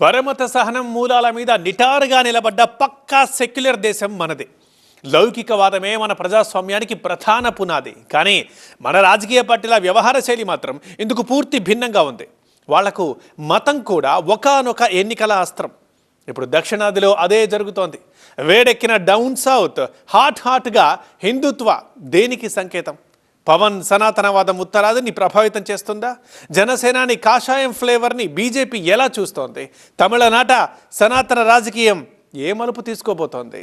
పరమత సహనం మూలాల మీద నిటారుగా నిలబడ్డ పక్కా సెక్యులర్ దేశం మనది. లౌకికవాదమే మన ప్రజాస్వామ్యానికి ప్రధాన పునాది. కానీ మన రాజకీయ పార్టీల వ్యవహార శైలి మాత్రం ఇందుకు పూర్తి భిన్నంగా ఉంది. వాళ్ళకు మతం కూడా ఒకానొక ఎన్నికల అస్త్రం. ఇప్పుడు దక్షిణాదిలో అదే జరుగుతోంది. వేడెక్కిన డౌన్ సౌత్ హాట్ హాట్గా హిందుత్వ దేనికి సంకేతం? పవన్ సనాతనవాదం ఉత్తరాదిని ప్రభావితం చేస్తుందా? జనసేనాని కాషాయం ఫ్లేవర్ని బీజేపీ ఎలా చూస్తోంది? తమిళనాట సనాతన రాజకీయం ఏ మలుపు తీసుకోబోతోంది?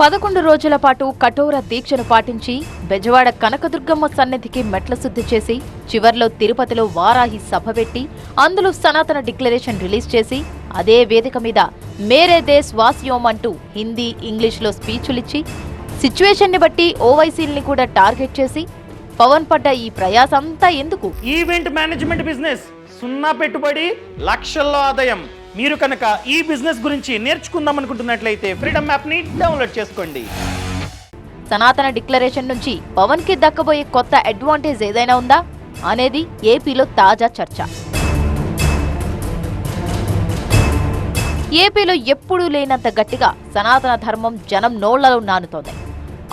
పదకొండు రోజుల పాటు కఠోర దీక్షను పాటించి బెజవాడ కనకదుర్గమ్మ సన్నిధికి మెట్ల శుద్ధి చేసి చివర్లో తిరుపతిలో వారాహి సభ పెట్టి అందులో సనాతన డిక్లరేషన్ రిలీజ్ చేసి అదే వేదిక మీద మేరే దేశ్ వాసియోం అంటూ హిందీ ఇంగ్లీష్లో స్పీచులిచ్చి సిచ్యువేషన్ని బట్టి ఓవైసీల్ని కూడా టార్గెట్ చేసి పవన్ పడ్డ ఈ ప్రయాసంతా ఎందుకు? ఈవెంట్ మేనేజ్మెంట్ బిజినెస్ సున్నా పెట్టుబడి లక్షల్లో ఆదాయం. మీరు కనుక ఈ బిజినెస్ గురించి నేర్చుకుందాం అనుకుంటున్నట్లయితే ఫ్రీడమ్ యాప్ని డౌన్లోడ్ చేసుకోండి. సనాతన డిక్లరేషన్ నుంచి పవన్కి దక్కబోయే కొత్త అడ్వాంటేజ్ ఏదైనా ఉందా? అనేది ఏపీలో తాజా చర్చ. ఏపీలో ఎప్పుడూ లేనంత గట్టిగా సనాతన ధర్మం జనం నోళ్ళలో నానుతోంది.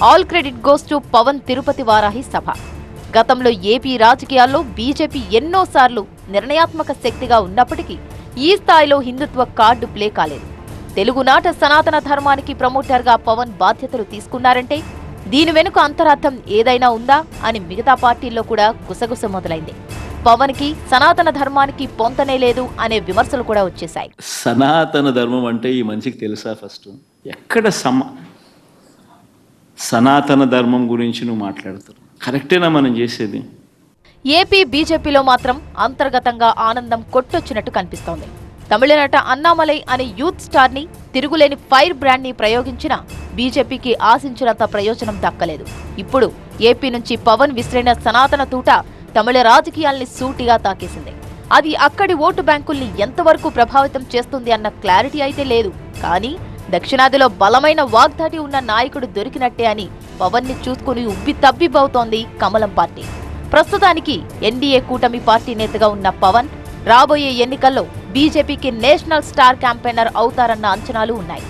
All credit goes to Pawan Tirupati Varahi సభ. గతంలో ఏపీ రాజకీయాల్లో బీజేపీ ఎన్నోసార్లు నిర్ణయాత్మక శక్తిగా ఉన్నప్పటికీ ఈ స్థాయిలో హిందుత్వ కార్డు ప్లే కాలేదు. తెలుగునాట సనాతన ధర్మానికి ప్రమోటర్గా పవన్ బాధ్యతలు తీసుకున్నారంటే దీని వెనుక అంతరార్థం ఏదైనా ఉందా అని మిగతా పార్టీల్లో కూడా గుసగుస మొదలైంది. పవన్కి సనాతన ధర్మానికి పొంతనే లేదు అనే విమర్శలు కూడా వచ్చేశాయి. సనాతన ధర్మం అంటే ఈ మనిషికి తెలుసా ఫస్ట్? ఎక్కడ సమ సనాతన ధర్మం గురించి నువ్వు మాట్లాడతారు కరెక్టేనా మనం చేసేది? ఏపీ బీజేపీలో మాత్రం అంతర్గతంగా ఆనందం కొట్టొచ్చినట్టు కనిపిస్తోంది. తమిళనాట అన్నామలై అనే యూత్ స్టార్ని తిరుగులేని ఫైర్ బ్రాండ్ని ప్రయోగించిన బీజేపీకి ఆశించినంత ప్రయోజనం దక్కలేదు. ఇప్పుడు ఏపీ నుంచి పవన్ విసిరిన సనాతన తూట తమిళ రాజకీయాల్ని సూటిగా తాకేసింది. అది అక్కడి ఓటు బ్యాంకుల్ని ఎంతవరకు ప్రభావితం చేస్తుంది అన్న క్లారిటీ అయితే లేదు. కానీ దక్షిణాదిలో బలమైన వాగ్దాటి ఉన్న నాయకుడు దొరికినట్టే అని పవన్ని చూసుకుని ఉబ్బి తబ్బిబ్బవుతోంది కమలం పార్టీ. ప్రస్తుతానికి ఎన్డీఏ కూటమి పార్టీ నేతగా ఉన్న పవన్ రాబోయే ఎన్నికల్లో బీజేపీకి నేషనల్ స్టార్ క్యాంపెయినర్ అవుతారన్న అంచనాలు ఉన్నాయి.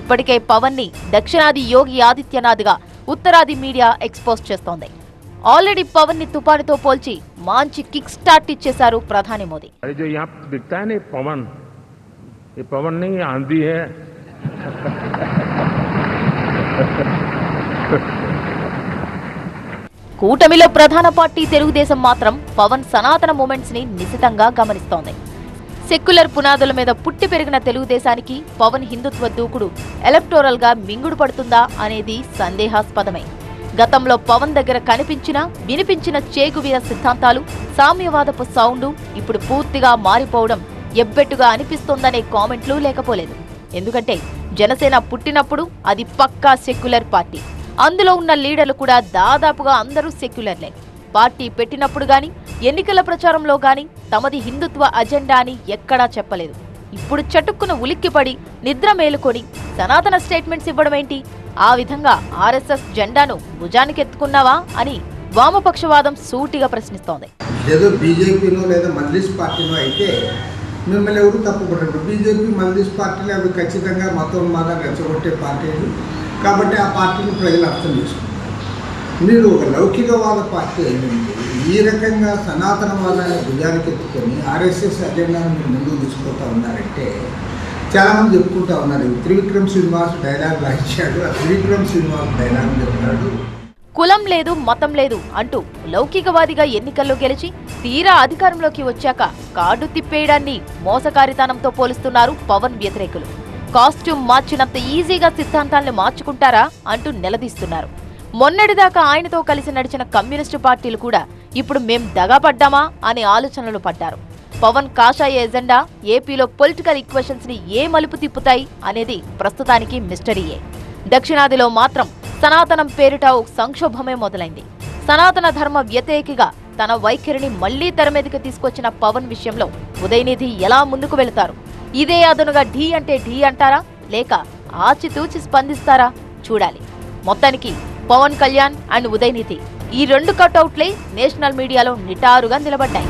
ఇప్పటికే పవన్ని దక్షిణాది యోగి ఆదిత్యనాథ్గా ఉత్తరాది మీడియా ఎక్స్పోజ్ చేస్తోంది. ఆల్రెడీ పవన్ని తుపానితో పోల్చి మంచి కిక్ స్టార్ట్ ఇచ్చేశారు ప్రధాని మోదీ. పవన్. పవన్ ఆంధీ కూటమిలో ప్రధాన పార్టీ తెలుగుదేశం మాత్రం పవన్ సనాతన మూమెంట్స్ని నిశితంగా గమనిస్తోంది. సెక్యులర్ పునాదుల మీద పుట్టి పెరిగిన తెలుగుదేశానికి పవన్ హిందుత్వ దూకుడు ఎలక్టోరల్గా మింగుడు పడుతుందా అనేది సందేహాస్పదమే. గతంలో పవన్ దగ్గర కనిపించిన వినిపించిన చేగువీర సిద్ధాంతాలు సామ్యవాదపు సౌండు ఇప్పుడు పూర్తిగా మారిపోవడం ఎబ్బెట్టుగా అనిపిస్తోందనే కామెంట్లు లేకపోలేదు. ఎందుకంటే జనసేన పుట్టినప్పుడు అది పక్కా సెక్యులర్ పార్టీ. అందులో ఉన్న లీడర్లు కూడా దాదాపుగా అందరూ సెక్యులర్లే. పార్టీ పెట్టినప్పుడు గాని ఎన్నికల ప్రచారంలో గాని తమది హిందుత్వ అజెండా అని ఎక్కడా చెప్పలేదు. ఇప్పుడు చటుక్కున ఉలిక్కిపడి నిద్ర మేలుకొని సనాతన స్టేట్మెంట్స్ ఇవ్వడమేంటి? ఆ విధంగా ఆర్ఎస్ఎస్ జెండాను భుజానికెత్తుకున్నావా అని వామపక్షవాదం సూటిగా ప్రశ్నిస్తోంది. ఏదో బీజేపీలో లేదా మజ్లిస్ పార్టీలో అయితే మిమ్మల్ని ఎవరు తప్పుకుంటారు బీజేపీ మజ్లిస్ పార్టీలు అవి ఖచ్చితంగా మతం మాదా రెచ్చగొట్టే పార్టీలు కాబట్టి ఆ పార్టీని ప్రజలు అర్థం చేసుకుంటారు మీరు ఒక లౌకికవాద పార్టీ అయినందుకు ఈ రకంగా సనాతనవాదాన్ని భుజానికి ఎత్తుకొని ఆర్ఎస్ఎస్ అజెండాను మీరు ముందుకు తీసుకుపోతా ఉన్నారంటే చాలామంది చెప్పుకుంటా ఉన్నారు. త్రివిక్రమ్ శ్రీనివాస్ డైలాగ్ రాయించాడు. ఆ త్రివిక్రమ్ శ్రీనివాస్ డైలాగ్ చెప్తాడు. కులం లేదు మతం లేదు అంటూ లౌకికవాదిగా ఎన్నికల్లో గెలిచి తీరా అధికారంలోకి వచ్చాక కార్డు తిప్పేయడాన్ని మోసకారితనంతో పోలుస్తున్నారు పవన్ వ్యతిరేకులు. కాస్ట్యూమ్ మార్చినంత ఈజీగా సిద్ధాంతాల్ని మార్చుకుంటారా అంటూ నిలదీస్తున్నారు. మొన్నటిదాకా ఆయనతో కలిసి నడిచిన కమ్యూనిస్టు పార్టీలు కూడా ఇప్పుడు మేం దగాపడ్డామా అనే ఆలోచనలు పడ్డారు. పవన్ కాషాయ ఎజెండా ఏపీలో పొలిటికల్ ఈక్వేషన్స్ని ఏ మలుపు తిప్పుతాయి అనేది ప్రస్తుతానికి మిస్టరీయే దక్షిణాదిలో మాత్రం సనాతనం పేరిట సంక్షోభమే మొదలైంది. సనాతన ధర్మ వ్యతిరేకిగా తన వైఖరిని మళ్ళీ తెర మీదకి తీసుకొచ్చిన పవన్ విషయంలో ఉదయనిధి ఎలా ముందుకు వెళతారు? ఇదే అదనుగా ఢీ అంటే ఢీ అంటారా? లేక ఆచితూచి స్పందిస్తారా? చూడాలి. మొత్తానికి పవన్ కళ్యాణ్ అండ్ ఉదయనిధి ఈ రెండు కటౌట్లే నేషనల్ మీడియాలో నిటారుగా నిలబడ్డాయి.